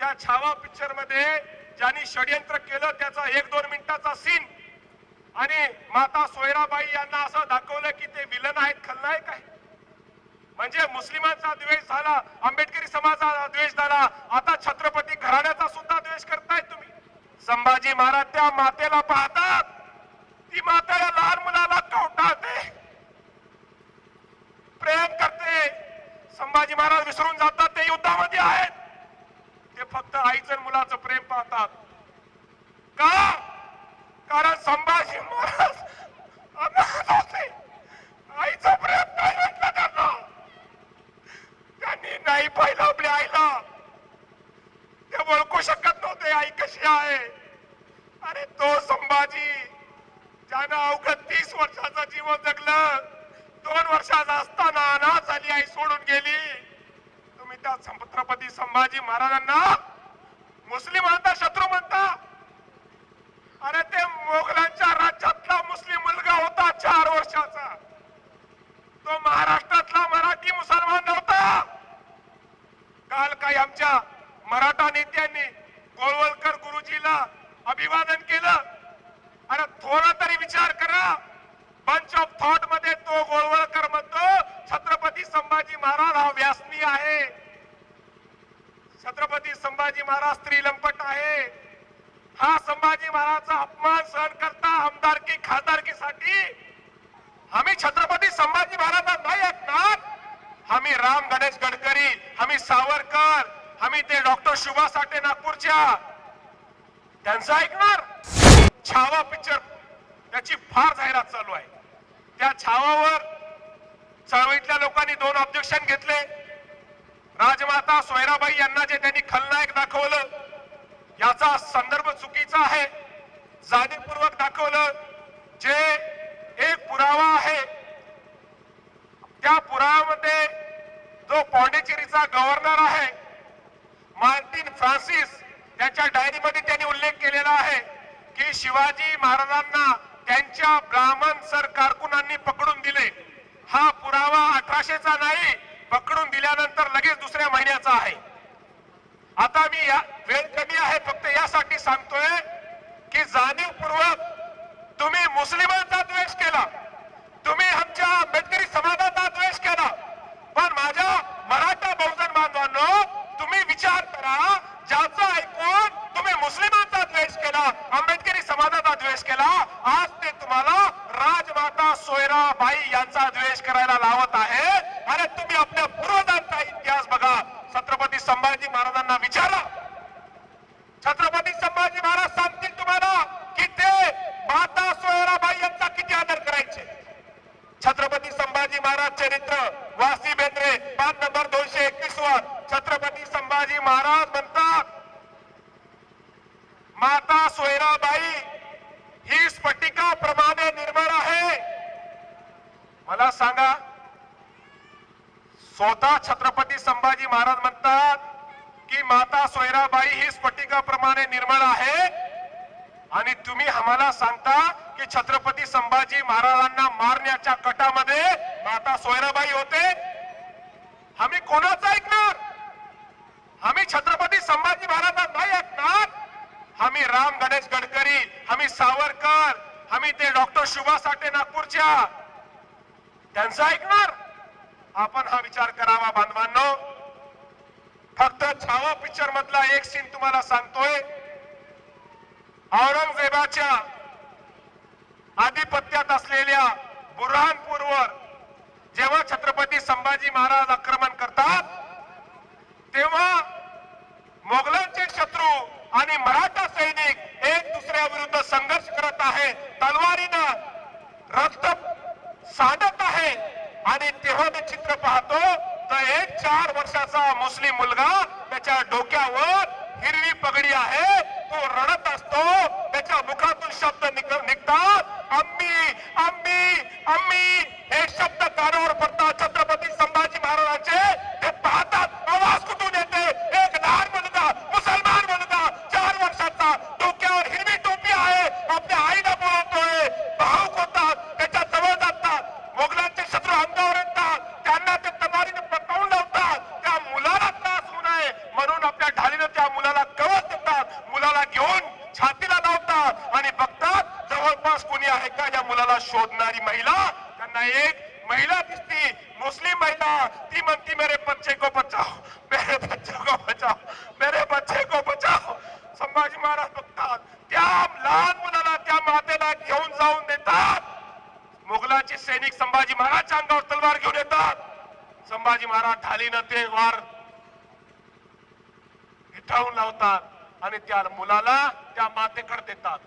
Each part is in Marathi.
त्या छावा पिक्चरमध्ये ज्यांनी षडयंत्र केलं त्याचा एक दोन मिनिटाचा सीन आणि माता सोयराबाई यांना असं दाखवलं की ते विलन आहेत खलनायक आहे म्हणजे मुस्लिमांचा द्वेष झाला आंबेडकरी समाजाचा द्वेष झाला आता छत्रपती घराण्याचा सुद्धा द्वेष करताय तुम्ही. संभाजी महाराज त्या मातेला पाहतात. ती मातेला लहान मुलाला कवटाळते. प्रेम करते. संभाजी महाराज विसरून जातात ते युद्धामध्ये आहेत. फक्त आईचं आणि मुलाचं प्रेम पाहतात. का? कारण संभाजी महाराज आईचं प्रेम काय म्हटलं त्यांना. त्यांनी नाही पाहिलं आपल्या आईला. ते ओळखू शकत नव्हते आई कशी आहे. अरे तो संभाजी ज्यानं अवघड तीस वर्षाचं जीवन जगलं दोन वर्षाचा असताना अनाथ झाली आई सोडून गेली. छत्रपती संभाजी महाराजांना मुस्लिमांचा शत्रू म्हणता अरे ते मोगलांच्या राज्यातला मुस्लिम मुलगा होता चार वर्षाचा तो महाराष्ट्रातला मराठी मुसलमान नव्हता काल काही आमच्या मराठा नेत्यांनी गोळवलकर गुरुजीला अभिवादन केलं अरे थोडा तरी विचार करा बंच ऑफ थॉटमध्ये तो गोळवळकर म्हणतो छत्रपती संभाजी महाराज हा व्यासनी आहे छत्रपती महाराज स्त्री लंपट आहे. हा संभाजी महाराजचा अपमान सहन करता आमदारकी खासदारकीसाठी आम्ही छत्रपती संभाजी महाराजांना नाही ऐकणार. आम्ही राम गणेश गडकरी आम्ही सावरकर आम्ही ते डॉक्टर शुभा साठे नागपूरच्या. त्यांचं ऐकणार? छावा पिक्चर त्याची फार जाहिरात चालू आहे. त्या छावावर चळवळीतल्या लोकांनी दोन ऑब्जेक्शन घेतले. राजमाता सोयराबाई यांना जे त्यांनी खलनायक दाखवलं याचा संदर्भ चुकीचा आहे. जाणीवपूर्वक दाखवलं जे एक पुरावा आहे त्या पुराव्यामध्ये जो पॉंडिचेरीचा गव्हर्नर आहे मार्टिन फ्रान्सिस त्याच्या डायरीमध्ये त्यांनी उल्लेख केलेला आहे की शिवाजी महाराजांना त्यांच्या ब्राह्मण सर कारकुनांनी पकडून दिले. हा पुरावा अठराशेचा नाही पकडून दिल्यानंतर लगेच दुसऱ्या महिन्याचा आहे. आता मी या वेळ कमी आहे फक्त यासाठी सांगतोय की जाणीवपूर्वक तुम्ही मुस्लिमांचा द्वेष केला. तुम्ही आमच्या आंबेडकरी समाजाचा द्वेष केला. पण माझ्या मराठा बहुजन बांधवांनो तुम्ही विचार करा ज्याचं ऐकून तुम्ही मुस्लिमांचा द्वेष केला आंबेडकरी समाजाचा द्वेष केला आज ते तुम्हाला राजमाता सोयराबाई यांचा द्वेष करायला लावत आहे अरे तुम्ही आपल्या पूर्वजांचा इतिहास बघा छत्रपती संभाजी महाराजांना विचारा. छत्रपती संभाजी महाराज सांगतील तुम्हाला की ते माता सोयराबाई यांचा किती आदर करायचे? छत्रपती संभाजी महाराज चरित्र वासी बेंद्रे पाच नंबर दोनशे एकवीस वर छत्रपती संभाजी महाराज म्हणतात माता सोयराबाई ही स्फटिका प्रमाणे निर्मळ आहे. मला सांगा स्वतः छत्रपती संभाजी महाराज म्हणतात की माता सोयराबाई ही स्फटिकाप्रमाणे निर्मळ आहे. आणि तुम्ही आम्हाला सांगता की छत्रपती संभाजी महाराजांना मारण्याच्या कटामध्ये माता सोयराबाई होते. आम्ही कोणाचं ऐकणार? आम्ही छत्रपती संभाजी महाराजांना नाही ऐकणार. आम्ही राम गणेश गडकरी आम्ही सावरकर आम्ही ते डॉक्टर शुभा साठे नागपूरच्या. त्यांचं ऐकणार? आपण हा विचार करावा बांधवांनो. फक्त छावा पिक्चर मधला एक सीन तुम्हाला सांगतोय. औरंगजेबाच्या आधिपत्यात असलेल्या बुरहानपूरवर जेव्हा छत्रपती संभाजी महाराज आक्रमण करतात तेव्हा मोगलांचे शत्रू आणि मराठा सैनिक एक दुसऱ्या विरुद्ध संघर्ष करत आहे तलवारीनं रक्त सांडत आहे आणि तेव्हा ते चित्र पाहतो तर एक चार वर्षाचा मुस्लिम मुलगा त्याच्या डोक्यावर हिरवी पगडी आहे. तो रडत असतो. त्याच्या मुखातून शब्द निघतात. अम्मी अम्मी अम्मी. हे शब्द कानावर पडतात. छत्रपती संभाजी महाराजांचे. ते पाहतात. आवाज कुठून येते एक लहान मुलगा मुसलमान मुलगा चार वर्षाचा डोक्यावर हिरवी टोपी आहे आपल्या आईला बोलवतोय भाऊक होतात त्याच्याजवळ जातात मोगलांचे शत्रू अंगावर येतात त्यांना ते तलवारीने पटवून लावतात त्या मुलाला त्रास होऊ नये म्हणून आपल्या ढालीनं त्या मुलाला नाही एक महिला दिखती मुस्लिम महिला. ती मनती मेरे बच्चे को बचाओ. मेरे बच्चे को बचाओ. मेरे बच्चे को बचाओ. संभाजी महाराज बघतात त्या लहान मुलाला त्या मातेला घेऊन जाऊन देतात. मुघलाचे सैनिक संभाजी महाराजच्या अंगावर तलवार घेऊन येतात. संभाजी महाराज ढालीनं ते वार हिठावून लावतात आणि त्या मुलाला त्या मातेकडे देतात.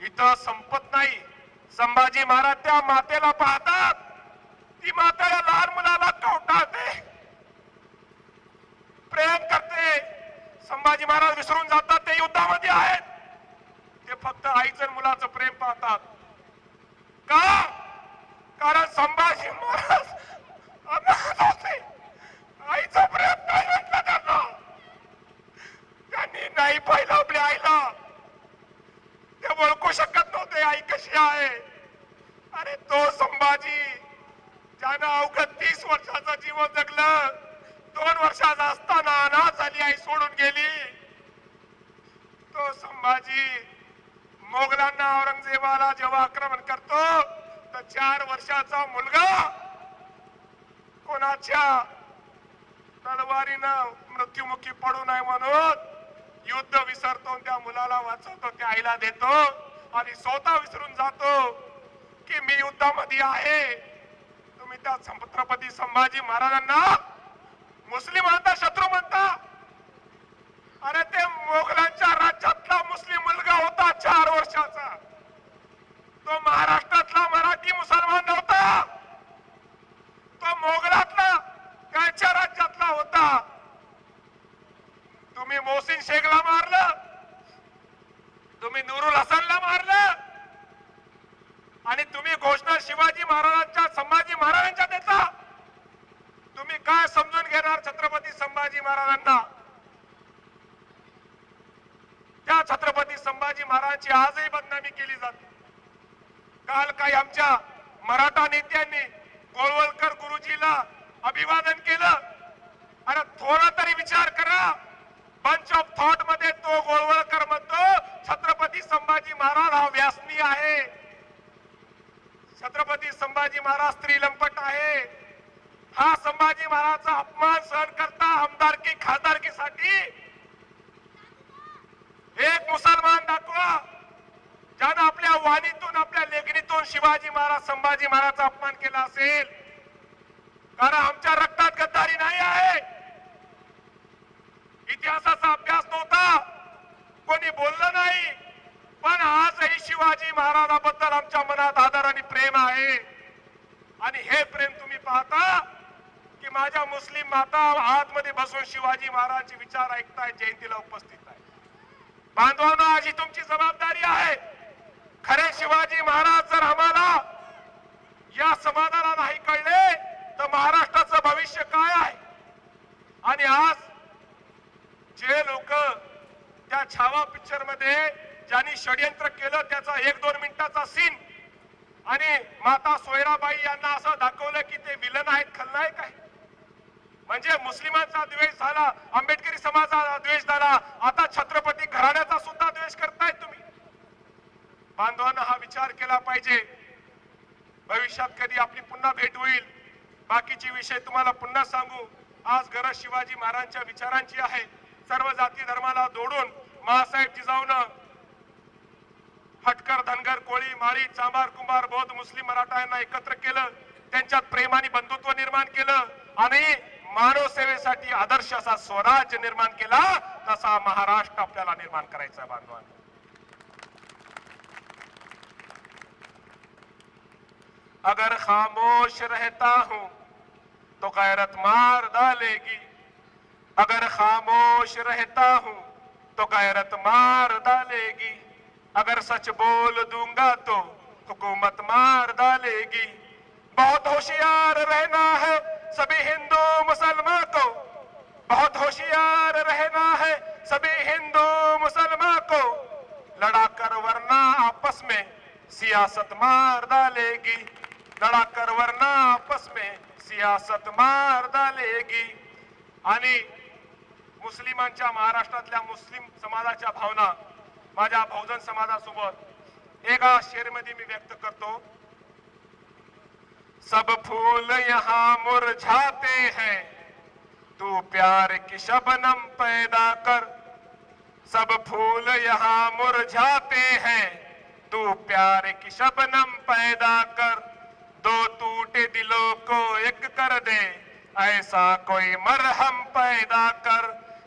इथं संपत नाही. संभाजी महाराज त्या मातेला पाहतात. ती माता या लहान मुलाला कवटाळते प्रेम करते. संभाजी महाराज विसरून जातात. ते युद्धामध्ये आहेत. ते फक्त आईचं मुलाचं प्रेम पाहतात. का? कारण संभाजी महाराज अनाथ होते आईचं प्रेम नाही म्हटलं त्यांना त्यांनी नाही पाहिलं आपल्या आईला ते ओळखू शकत नव्हते आई कशी आहे? अरे तो संभाजी ज्यानं अवघड तीस वर्षाचं जीवन जगलं दोन वर्षाचा असताना अनाथ झाली आई सोडून गेली. तो संभाजी मोगलांना औरंगजेबाला जेव्हा आक्रमण करतो तर चार वर्षाचा मुलगा कोणाच्या तलवारीनं मृत्युमुखी पडू नये म्हणून युद्ध विसरतो त्या मुलाला वाचवतो त्या आईला देतो. आणि स्वतः विसरून जातो की मी युद्धामध्ये आहे. तुम्ही त्या छत्रपती संभाजी महाराजांना मुस्लिम म्हणता शत्रू म्हणता. अरे ते मोगलांच्या राज्यातला मुस्लिम मुलगा होता चार वर्षाचा. तो महाराष्ट्र मराठी मुसलमान नव्हता तो मोगलातला कायच्या राज्यातला होता तुम्ही मोहसिन शेखला मारलं तुम्ही नूरुल हसनला मारलं आणि तुम्ही घोषणा शिवाजी महाराजांच्या संभाजी महाराजांच्या देता तुम्ही काय समजून घेणार छत्रपती संभाजी महाराजांना? त्या छत्रपती संभाजी महाराजांची आजही बदनामी केली जाते. काल काही आमच्या मराठा नेत्यांनी गोळवलकर गुरुजीला अभिवादन केलं. अरे थोडा तरी विचार करा. बंच ऑफ थॉटमध्ये तो गोळवळकर म्हणतो छत्रपती संभाजी महाराज हा व्यासनी आहे. छत्रपती संभाजी महाराज स्त्री लंपट आहे. संभाजी महाराजचा अपमान सहन करता आमदारकी खासदारकीसाठी एक मुसलमान दाखवा ज्यानं आपल्या वाणीतून आपल्या लेखणीतून शिवाजी महाराज संभाजी महाराजचा अपमान केला असेल. कारण आमच्या रक्तात गद्दारी नाही आहे. इतिहासाचा अभ्यास नव्हता. कोणी बोललं नाही. पण आजही शिवाजी महाराजाबद्दल आमच्या मनात आदर आणि प्रेम आहे. आणि हे प्रेम तुम्ही पाहता की माझ्या मुस्लिम माता आतमध्ये बसून शिवाजी महाराजांचे विचार ऐकताय जयंतीला उपस्थित आहे बांधवांना आज ही तुमची जबाबदारी आहे. खरे शिवाजी महाराज जर आम्हाला या समाजाला नाही कळले तर महाराष्ट्राचं भविष्य काय आहे? आणि आज जे लोक त्या छावा पिक्चरमध्ये ज्यांनी षडयंत्र केलं त्याचा एक दोन मिनिटाचा सीन आणि माता सोयराबाई यांना असं दाखवलं की ते विलन आहेत खलनायक आहे म्हणजे मुस्लिमांचा द्वेष झाला आंबेडकरी समाजाचा द्वेष झाला आता छत्रपती घराण्याचा सुद्धा द्वेष करतायत तुम्ही. बांधवांना हा विचार केला पाहिजे. भविष्यात कधी आपली पुन्हा भेट होईल? बाकीचे विषय तुम्हाला पुन्हा सांगू. आज गरज शिवाजी महाराजांच्या विचारांची आहे. सर्व जाती धर्माला जोडून महासाहेब जिजाऊनं फटकर धनगर कोळी माळी चांभार कुंभार बौद्ध मुस्लिम मराठा यांना एकत्र केलं. त्यांच्यात प्रेम आणि बंधुत्व निर्माण केलं. आणि मानव सेवेसाठी आदर्श असा स्वराज्य निर्माण केला, तसा महाराष्ट्र आपल्याला निर्माण आहे, बांधवांनो. अगर खामोश रहता हूँ तो गैरत मार डालेगी. अगर खामोश रहता हूँ तो गैरत मार डालेगी. अगर सच बोल दूँगा तो हुकूमत मार डालेगी. बहुत होशियार रहना है सभी हिंदू मुसलमान को बहुत होशियार रहना है। सभी हिंदू मुसलमान को लड़ा कर वरना आपस में सियासत मार डालेगी। लड़ा कर वरना आपस में सियासत मार डालेगी। आणि मुस्लिमांच्या महाराष्ट्रातल्या मुस्लिम समाजाच्या भावना माझ्या बहुजन समाजासोबत एका शेरमध्ये मी व्यक्त करतो. सब फूल यहाँ मुरझाते हैं। तू प्यार की शबनम पैदा कर। सब फूल यहाँ मुरझाते हैं। तू प्यार की शबनम पैदा कर। दो टूटे दिलों को एक कर दे। ऐसा कोई मरहम पैदा कर।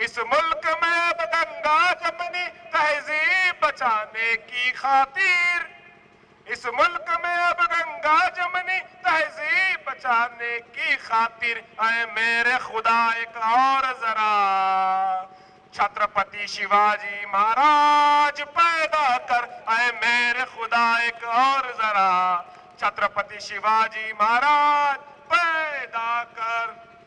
इस मुल्क में अब गंगा जमनी, तहजीब बचाने की खातिर। इस मुल्क में अब गंगा जमनी तहजीब बचाने की खातिर, अरे मेरे खुदा, एक और जरा। छत्रपति शिवाजी महाराज पैदा कर आए मेरे खुदा, एक और जरा। छत्रपति शिवाजी महाराज पैदा कर।